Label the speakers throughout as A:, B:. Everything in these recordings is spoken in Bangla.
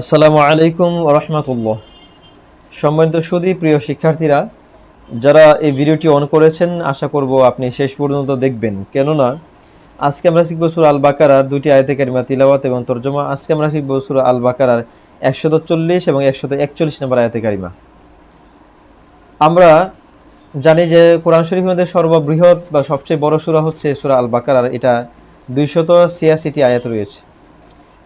A: আসসালামু আলাইকুম রহমতুল্লাহ। সম্মানিত সুদী প্রিয় শিক্ষার্থীরা, যারা এই ভিডিওটি অন করেছেন, আশা করব আপনি শেষ পর্যন্ত দেখবেন। কেননা, আজকে আমরা শিখব সুরা আল বাকারার দুটি আয়তে কারিমা তিলাওয়াত এবং তর্জমা। আজকে আমরা শিখব সুরা আল বাকারার একশত চল্লিশ এবং একশত একচল্লিশ নম্বর আয়তে কারিমা। আমরা জানি যে কোরআন শরীফের মধ্যে সর্ববৃহৎ বা সবচেয়ে বড় সুরা হচ্ছে সুরা আল বাকারার এটা দুইশত ছিয়াশিটি আয়াত রয়েছে।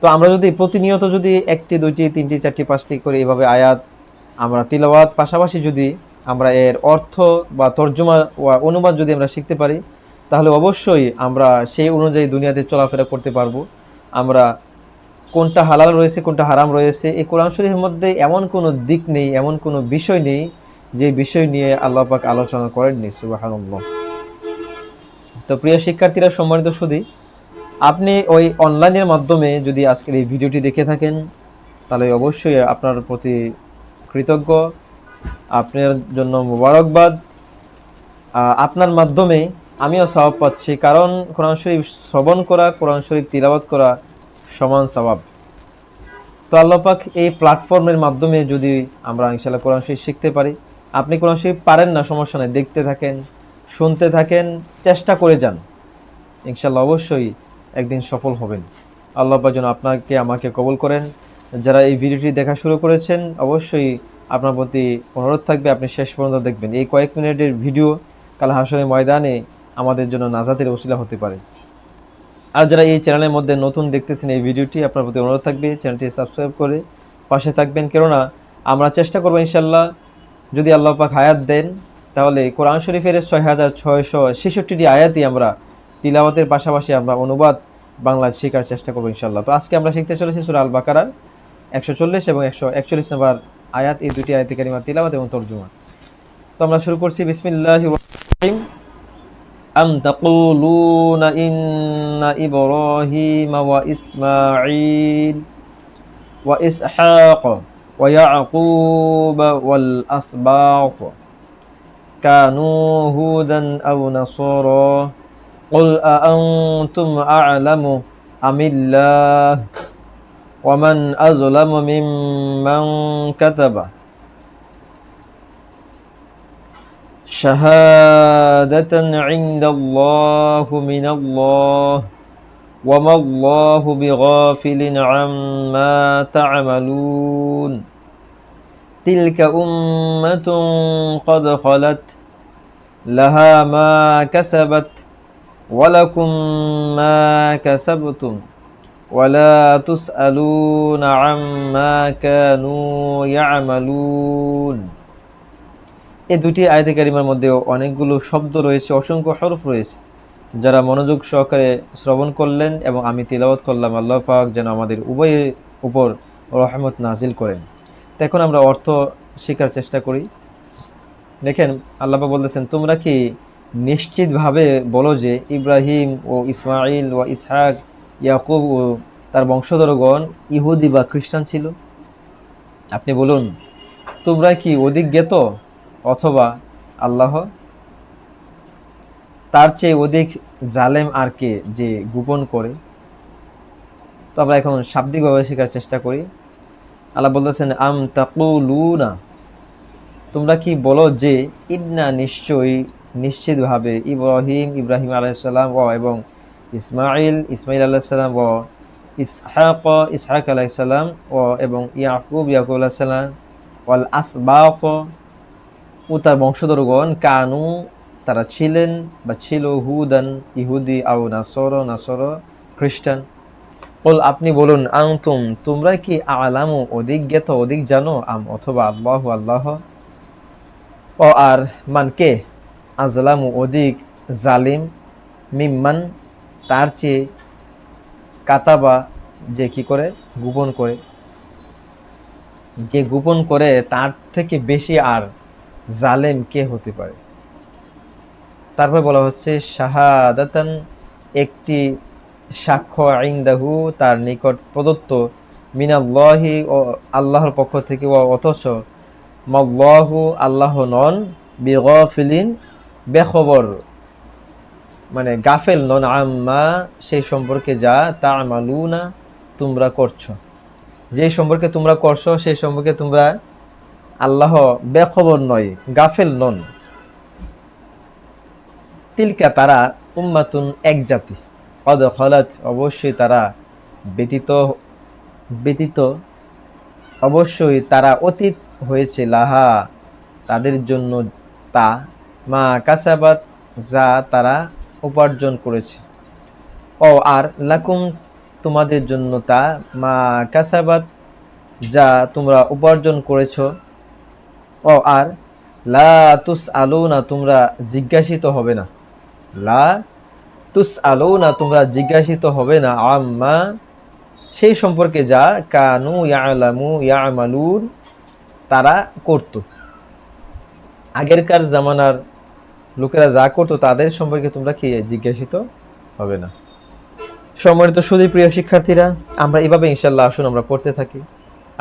A: তো আমরা যদি প্রতিনিয়ত যদি একটি, দুইটি, তিনটি, চারটি, পাঁচটি করে এভাবে আয়াত আমরা তিলাওয়াত পাশাপাশি যদি আমরা এর অর্থ বা তর্জমা অনুবাদ যদি আমরা শিখতে পারি, তাহলে অবশ্যই আমরা সেই অনুযায়ী দুনিয়াতে চলাফেরা করতে পারব। আমরা কোনটা হালাল রয়েছে, কোনটা হারাম রয়েছে, এই কোরআন শরীফের মধ্যে এমন কোনো দিক নেই, এমন কোনো বিষয় নেই যে বিষয় নিয়ে আল্লাহ পাক আলোচনা করেননি, সুবাহানুল্লাহ। তো প্রিয় শিক্ষার্থীরা, সম্মানিত সুদী আপনি ওই অনলাইনের মাধ্যমে যদি আজকের এই ভিডিওটি দেখে থাকেন, তাহলে অবশ্যই আপনার প্রতি কৃতজ্ঞ, আপনার জন্য মোবারকবাদ। আপনার মাধ্যমে আমিও স্বভাব পাচ্ছি, কারণ কোরআন শরীফ শ্রবণ করা, কোরআন শরীফ তিলাবাত করা সমান স্বভাব তো আল্লাপাক এই প্ল্যাটফর্মের মাধ্যমে যদি আমরা ইনশাল্লাহ কোরআন শরীফ শিখতে পারি, আপনি কোরআন শরীফ পারেন না, সমস্যা নেই, দেখতে থাকেন, শুনতে থাকেন, চেষ্টা করে যান। ইনশাল্লাহ অবশ্যই একদিন সফল হবেন। আল্লাহ যেন আপনাকে, আমাকে কবল করেন। যারা এই ভিডিওটি দেখা শুরু করেছেন, অবশ্যই আপনার প্রতি অনুরোধ থাকবে। আপনি শেষ পর্যন্ত দেখবেন। এই কয়েক মিনিটের ভিডিও কাল হাসনের ময়দানে আমাদের জন্য নাজাতের ওসিলা হতে পারে। আর যারা এই চ্যানেলের মধ্যে নতুন দেখতেছেন এই ভিডিওটি, আপনার প্রতি অনুরোধ থাকবে। চ্যানেলটি সাবস্ক্রাইব করে পাশে থাকবেন। কেননা, আমরা চেষ্টা করব ইনশাল্লাহ যদি আল্লাহ পাক হায়াত দেন, তাহলে কোরআন শরীফের ছয় হাজার ছয়শো ছেষট্টিটি আয়াতই আমরা তিলাওয়াতের পাশাপাশি আমরা অনুবাদ বাংলা শেখার চেষ্টা করবো ইনশাল্লাহ তো আজকে আমরা শিখতে চলেছি সুরা আল বাকারার একশো চল্লিশ এবং একশো একচল্লিশ নম্বর আয়াত এই দুটি আয়াতি কারিমা তিলাওয়াত এবং তর্জমা তো আমরা শুরু করছি বিসমিল্লাহ أم تقولون إن إبراهيم وإسماعيل وإسحاق ويعقوب والأسباط كانوا هودا أو نصارى قل أأنتم أعلم أم الله ومن أظلم ممن كتب شهادة عند الله من الله وما الله بغافل عما تعملون. تلك أمة قد خلت لها ما كسبت ওয়ালাকুম ما كسبتم ولا تسألون عما كانوا يعملون এই দুটি আয়তে কারিমার মধ্যে অনেকগুলো শব্দ রয়েছে, অসংখ্য হরফ রয়েছে, যারা মনোযোগ সহকারে শ্রবণ করলেন এবং আমি তিলাবত করলাম, আল্লাহ পাক যেন আমাদের উভয়ের উপর রহমত নাজিল করেন। তখন আমরা অর্থ শেখার চেষ্টা করি। দেখেন, আল্লাহ বলতেছেন, তোমরা কি নিশ্চিতভাবে বলো যে ইব্রাহিম ও ইসমাইল ও ইসহাক, ইয়াকুব ও তার বংশধরগণ ইহুদি বা খ্রিস্টান ছিল? আপনি বলুন, তোমরা কি অধিক জ্ঞাত অথবা আল্লাহ? তার চেয়ে অধিক জালেম আর কে যে গোপন করে? তো আমরা এখন শাব্দিকভাবে শেখার চেষ্টা করি। আল্লাহ বলতেছেন, আম তাকুলুনা। তোমরা কি বলো যে, ইন্না নিশ্চয়ই নিশ্চিতভাবে ইব্রাহিম ইব্রাহিম আলাইসাল্লাম ও এবং ইসমাইল ইসমাইল আলাইসাল্লাম ও ইসহাক ইসহাক আলাইসাল্লাম ও এবং ইয়াকুব ইয়াকুব আলাইসাল্লাম ওয়াল আসবাক ও তার বংশধরগণ কানু, তারা ছিলেন বা ছিল হুদান, ইহুদি আও নাসর নাসর খ্রিস্টান। বল আপনি বলুন আংতুম তোমরা কি আলামু, অধিক জ্ঞাত, অধিক জানো, আম অথবা আল্লাহ আল্লাহ? ও আর মান কে? আজলামু অধিক জালিম মিম্মান তার চেয়ে কাতাবা যে কি করে? গোপন করে। যে গোপন করে, তার থেকে বেশি আর জালেম কে হতে পারে? তারপর বলা হচ্ছে, শাহাদাতান একটি সাক্ষ্য আইন্দাহু তার নিকট প্রদত্ত মিনাল্লাহি ও আল্লাহর পক্ষ থেকে, অথচ মল্লাহু আল্লাহ নন, বিগফিলিন বেখবর মানে গাফেল নন, আম্মা সেই সম্পর্কে যা তা আমালু না তোমরা করছ। যে সম্পর্কে তোমরা করছ, সেই সম্পর্কে তোমরা আল্লাহ বেখবর নয়, গাফেল নন। তিলকা তারা উম্মাতুন এক জাতি। কদ খলাত, অবশ্যই তারা ব্যতীত ব্যতীত, অবশ্যই তারা অতীত হয়েছে, লাহা, তাদের জন্য তা মা কাসাবাত যা তারা উপার্জন করেছে। ও, আর লাকুম তোমাদের জন্য তা, মা কাসাবাত যা তোমরা উপার্জন করেছ। ও, আর লা তুস আলো না তোমরা জিজ্ঞাসিত হবে না। লা তুস আলো না তোমরা জিজ্ঞাসিত হবে না, আম্মা। সেই সম্পর্কে যা কানু ইয়ালামু ইয়ামালুন, তারা করত। আগেরকার জামানার লোকেরা যা করতো তাদের সম্পর্কে তোমরা কি জিজ্ঞাসিত হবে না? সম্মানিত সুদী প্রিয় শিক্ষার্থীরা, আমরা এভাবে ইনশাল্লাহ আসুন, আমরা পড়তে থাকি,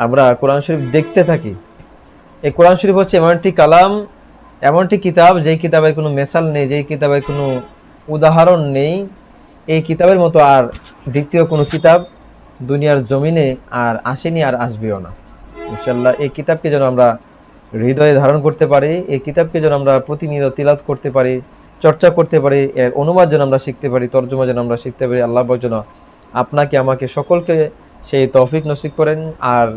A: আমরা কোরআন শরীফ দেখতে থাকি। এই কোরআন শরীফ হচ্ছে এমন একটি কালাম, এমন একটি কিতাব, যেই কিতাবের কোনো মেসাল নেই, যেই কিতাবের কোনো উদাহরণ নেই। এই কিতাবের মতো আর দ্বিতীয় কোনো কিতাব দুনিয়ার জমিনে আর আসেনি আর আসবেও না। ইনশাল্লাহ এই কিতাবকে যেন আমরা হৃদয়ে ধারণ করতে পারে, এই কিতাবকে যেন আমরা প্রতিনিয়ত তিলাত করতে পারি, চর্চা করতে পারি, এর অনুবাদ যেন আমরা শিখতে পারি, তর্জমা যেন আমরা শিখতে পারি, আল্লাহ যেন আপনাকে, আমাকে সকলকে সেই তৌফিক নসিব করেন। আর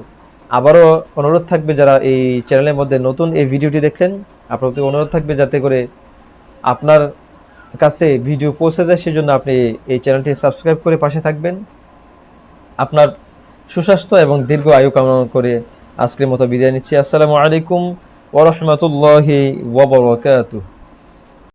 A: আবারও অনুরোধ থাকবে যারা এই চ্যানেলের মধ্যে নতুন এই ভিডিওটি দেখলেন আপনার প্রতি অনুরোধ থাকবে যাতে করে আপনার কাছে ভিডিও পৌঁছে যায়, সেজন্য আপনি এই চ্যানেলটি সাবস্ক্রাইব করে পাশে থাকবেন। আপনার সুস্বাস্থ্য এবং দীর্ঘ আয়ু কামনা করে আজকের মতো বিদায় নিচ্ছি। আসসালামু আলাইকুম ওরহমতুল্লাহি ওবরকাতুহ